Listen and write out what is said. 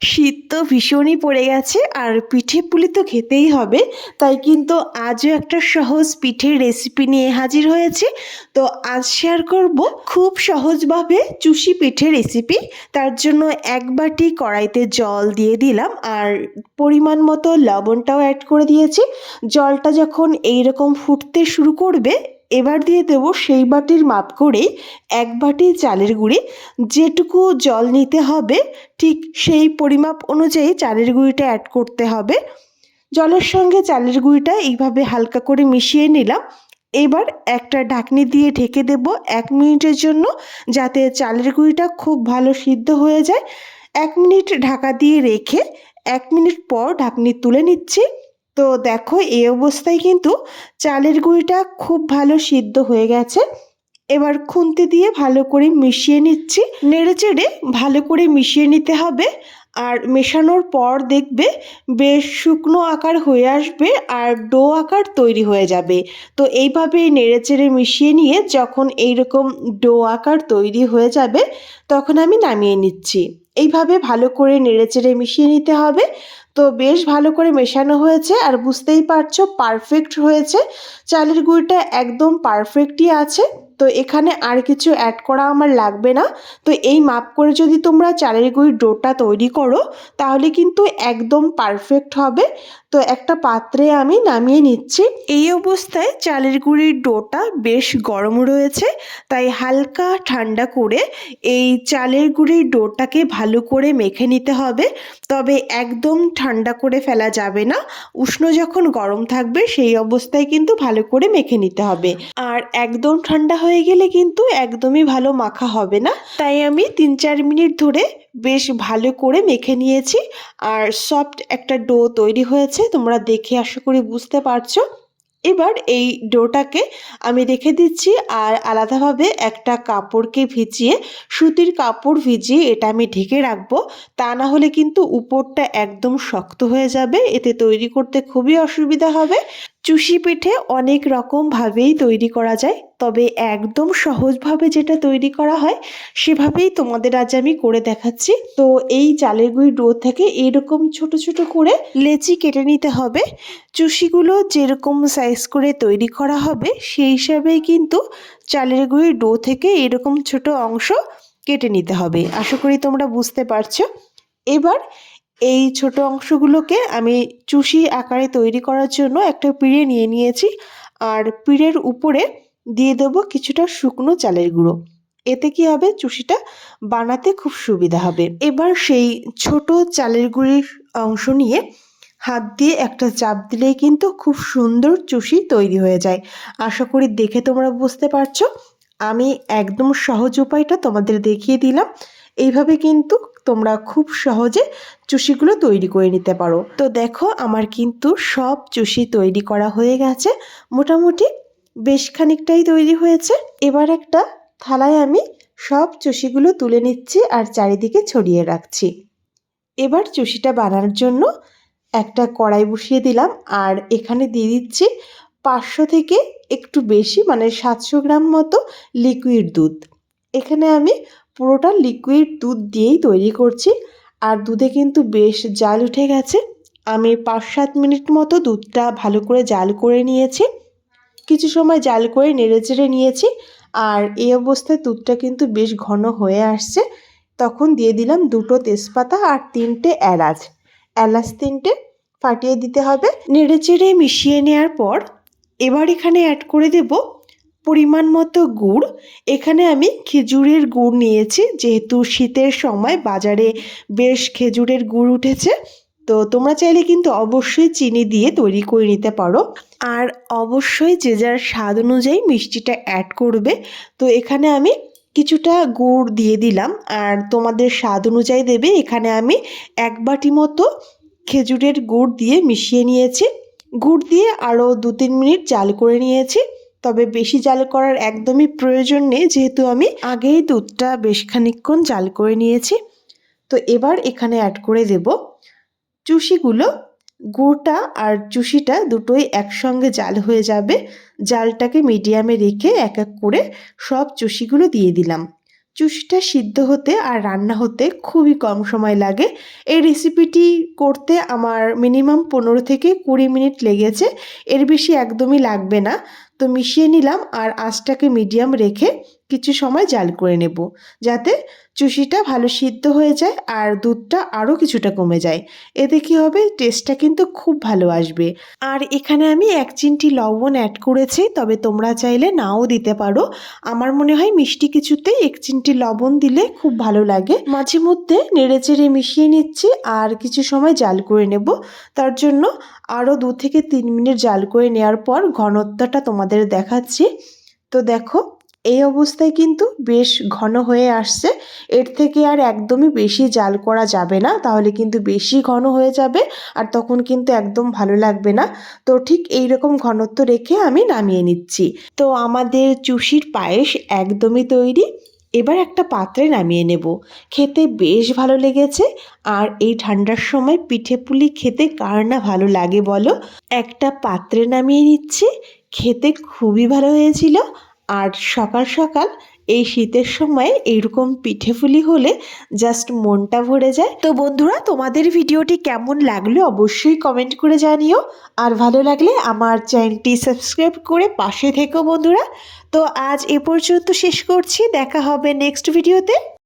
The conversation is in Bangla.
শীত তো ভীষণই পড়ে গেছে আর পিঠে পুলি তো খেতেই হবে। তাই কিন্তু আজও একটা সহজ পিঠের রেসিপি নিয়ে হাজির হয়েছি। তো আজ শেয়ার করব খুব সহজভাবে চুষি পিঠে রেসিপি তার জন্য এক বাটি কড়াইতে জল দিয়ে দিলাম আর পরিমাণ মতো লবণটাও অ্যাড করে দিয়েছি। জলটা যখন এইরকম ফুটতে শুরু করবে এবার দিয়ে দেবো সেই বাটির মাপ করেই এক বাটি চালের গুঁড়ি। যেটুকু জল নিতে হবে, ঠিক সেই পরিমাপ অনুযায়ী চালের গুঁড়িটা অ্যাড করতে হবে। জলের সঙ্গে চালের গুঁড়িটা এইভাবে হালকা করে মিশিয়ে নিলাম। এবার একটা ঢাকনি দিয়ে ঢেকে দেব এক মিনিটের জন্য, যাতে চালের গুঁড়িটা খুব ভালো সিদ্ধ হয়ে যায়। এক মিনিট ঢাকা দিয়ে রেখে এক মিনিট পর ঢাকনি তুলে নিচ্ছি। তো দেখো, এই অবস্থায় কিন্তু চালের গুঁড়িটা খুব ভালো সিদ্ধ হয়ে গেছে। এবার খুন্তি দিয়ে ভালো করে মিশিয়ে নিচ্ছি। নেড়ে চেড়ে ভালো করে মিশিয়ে নিতে হবে। আর মেশানোর পর দেখবে বেশ শুকনো আকার হয়ে আসবে আর ডো আকার তৈরি হয়ে যাবে। তো এইভাবে নেড়ে চেড়ে মিশিয়ে নিয়ে যখন এইরকম ডো আকার তৈরি হয়ে যাবে, তখন আমি নামিয়ে নিচ্ছি। এইভাবে ভালো করে নেড়ে চেড়ে মিশিয়ে নিতে হবে। তো বেশ ভালো করে মেশানো হয়েছে আর বুঝতেই পারছ পারফেক্ট হয়েছে। চালের গুঁড়িটা একদম পারফেক্টই আছে। তো এখানে আর কিছু অ্যাড করা আমার লাগবে না। তো এই মাপ করে যদি তোমরা চালের গুঁড়ির ডোটা তৈরি করো, তাহলে কিন্তু একদম পারফেক্ট হবে। তো একটা পাত্রে আমি নামিয়ে নিচ্ছি। এই অবস্থায় চালের গুঁড়ির ডোটা বেশ গরম রয়েছে, তাই হালকা ঠান্ডা করে এই চালের গুঁড়ির ডোটাকে ভালো করে মেখে নিতে হবে। তবে একদম ঠান্ডা করে ফেলা যাবে না। উষ্ণ যখন গরম থাকবে, সেই অবস্থায় কিন্তু ভালো করে মেখে নিতে হবে। আর একদম ঠান্ডা হয়ে গেলে কিন্তু একদমই ভালো মাখা হবে না। তাই আমি তিন চার মিনিট ধরে বেশ ভালো করে মেখে নিয়েছি। আর সফট একটা ডো তৈরি হয়েছে, তোমরা দেখে আশা করি বুঝতে পারছ। এবার এই ডোটাকে আমি রেখে দিচ্ছি আর আলাদাভাবে একটা কাপড়কে ভিজিয়ে, সুতির কাপড় ভিজিয়ে এটা আমি ঢেকে রাখব। তা না হলে কিন্তু উপরটা একদম শক্ত হয়ে যাবে, এতে তৈরি করতে খুবই অসুবিধা হবে। চুষি পিঠে অনেক রকমভাবেই তৈরি করা যায়, তবে একদম সহজভাবে যেটা তৈরি করা হয়, সেভাবেই তোমাদের আজ আমি করে দেখাচ্ছি। তো এই চালের গুঁড়ি ডো থেকে এরকম ছোট ছোট করে লেচি কেটে নিতে হবে। চুষিগুলো যেরকম সাইজ করে তৈরি করা হবে, সেই হিসাবেই কিন্তু চালের গুঁড়ি ডো থেকে এরকম ছোট অংশ কেটে নিতে হবে। আশা করি তোমরা বুঝতে পারছ। এবার এই ছোট অংশগুলোকে আমি চুষি আকারে তৈরি করার জন্য একটা পিঁড়ে নিয়ে নিয়েছি। আর পিঁড়ের উপরে দিয়ে দেবো কিছুটা শুকনো চালের গুঁড়ো। এতে কি হবে? চুষিটা বানাতে খুব সুবিধা হবে। এবার সেই ছোট চালের গুঁড়ির অংশ নিয়ে হাত দিয়ে একটা চাপ দিলেই কিন্তু খুব সুন্দর চুষি তৈরি হয়ে যায়। আশা করি দেখে তোমরা বুঝতে পারছ। আমি একদম সহজ উপায়টা তোমাদের দেখিয়ে দিলাম। এইভাবে কিন্তু তোমরা খুব সহজে চুষিগুলো তৈরি করে নিতে পারো। তো দেখো, আমার কিন্তু সব চুষি তৈরি করা হয়ে গেছে। মোটামুটি বেশ খানিকটাই তৈরি হয়েছে। এবার একটা থালায় আমি সব চুষিগুলো তুলে নিচ্ছি আর চারিদিকে ছড়িয়ে রাখছি। এবার চুষিটা বানানোর জন্য একটা কড়াই বসিয়ে দিলাম আর এখানে দিয়ে দিচ্ছি পাঁচশো থেকে একটু বেশি মানে সাতশো গ্রাম মতো লিকুইড দুধ। এখানে আমি পুরোটা লিকুইড দুধ দিয়েই তৈরি করছি। আর দুধে কিন্তু বেশ জাল উঠে গেছে। আমি পাঁচ সাত মিনিট মতো দুধটা ভালো করে জাল করে নিয়েছি। কিছু সময় জাল করে নেড়ে চেড়ে নিয়েছি। আর এই অবস্থায় দুধটা কিন্তু বেশ ঘন হয়ে আসছে। তখন দিয়ে দিলাম দুটো তেজপাতা আর তিনটে এলাচ। এলাচ তিনটে ফাটিয়ে দিতে হবে। নেড়ে চেড়ে মিশিয়ে নেওয়ার পর এবার এখানে অ্যাড করে দেব পরিমাণ মতো গুড়। এখানে আমি খেজুরের গুড় নিয়েছি, যেহেতু শীতের সময় বাজারে বেশ খেজুরের গুড় উঠেছে। তো তোমরা চাইলে কিন্তু অবশ্যই চিনি দিয়ে তৈরি করে নিতে পারো। আর অবশ্যই যে যার স্বাদ অনুযায়ী মিষ্টিটা অ্যাড করবে। তো এখানে আমি কিছুটা গুড় দিয়ে দিলাম। আর তোমাদের স্বাদ অনুযায়ী দেবে, এখানে আমি এক বাটি মতো খেজুরের গুড় দিয়ে মিশিয়ে নিয়েছি। গুড় দিয়ে আরও দু তিন মিনিট জাল করে নিয়েছি। তবে বেশি জাল করার একদমই প্রয়োজন নেই, যেহেতু আমি আগেই দুধটা বেশ খানিকক্ষণ জাল করে নিয়েছি। তো এবার এখানে অ্যাড করে দেব চুষিগুলো। গুড়টা আর চুষিটা দুটোই একসঙ্গে জাল হয়ে যাবে। জালটাকে মিডিয়ামে রেখে এক এক করে সব চুষিগুলো দিয়ে দিলাম। চুষিটা সিদ্ধ হতে আর রান্না হতে খুবই কম সময় লাগে। এই রেসিপিটি করতে আমার মিনিমাম পনেরো থেকে কুড়ি মিনিট লেগেছে। এর বেশি একদমই লাগবে না। তো মিশিয়ে নিলাম আর আঁচটাকে মিডিয়াম রেখে কিছু সময় জাল করে নেব যাতে চুষিটা ভালো সিদ্ধ হয়ে যায় আর দুধটা আরও কিছুটা কমে যায়। এতে কী হবে? টেস্টটা কিন্তু খুব ভালো আসবে। আর এখানে আমি এক চিমটি লবণ অ্যাড করেছি, তবে তোমরা চাইলে নাও দিতে পারো। আমার মনে হয় মিষ্টি কিছুতে এক চিমটি লবণ দিলে খুব ভালো লাগে। মাঝে মধ্যে নেড়ে চেড়ে মিশিয়ে নিচ্ছি আর কিছু সময় জাল করে নেব। তার জন্য আরও দু থেকে তিন মিনিট জাল করে নেওয়ার পর ঘনত্বটা তোমাদের দেখাচ্ছি। তো দেখো, এই অবস্থায় কিন্তু বেশ ঘন হয়ে আসছে। এর থেকে আর একদমই বেশি জাল করা যাবে না, তাহলে কিন্তু বেশি ঘন হয়ে যাবে আর তখন কিন্তু একদম ভালো লাগবে না। তো ঠিক এই রকম ঘনত্ব রেখে আমি নামিয়ে নিচ্ছি। তো আমাদের চুষির পায়েস একদমই তৈরি। এবার একটা পাত্রে নামিয়ে নেব। খেতে বেশ ভালো লেগেছে। আর এই ঠান্ডার সময় পিঠে পুলি খেতে কার না ভালো লাগে বলো? একটা পাত্রে নামিয়ে নিচ্ছি। খেতে খুবই ভালো হয়েছিল। আর সকাল সকাল এই শীতের সময় এইরকম পিঠে পুলি হলে জাস্ট মনটা ভরে যায়। তো বন্ধুরা, তোমাদের ভিডিওটি কেমন লাগল অবশ্যই কমেন্ট করে জানিও। আর ভালো লাগলে আমার চ্যানেলটি সাবস্ক্রাইব করে পাশে থেকো বন্ধুরা। তো আজ এ পর্যন্ত শেষ করছি। দেখা হবে নেক্সট ভিডিওতে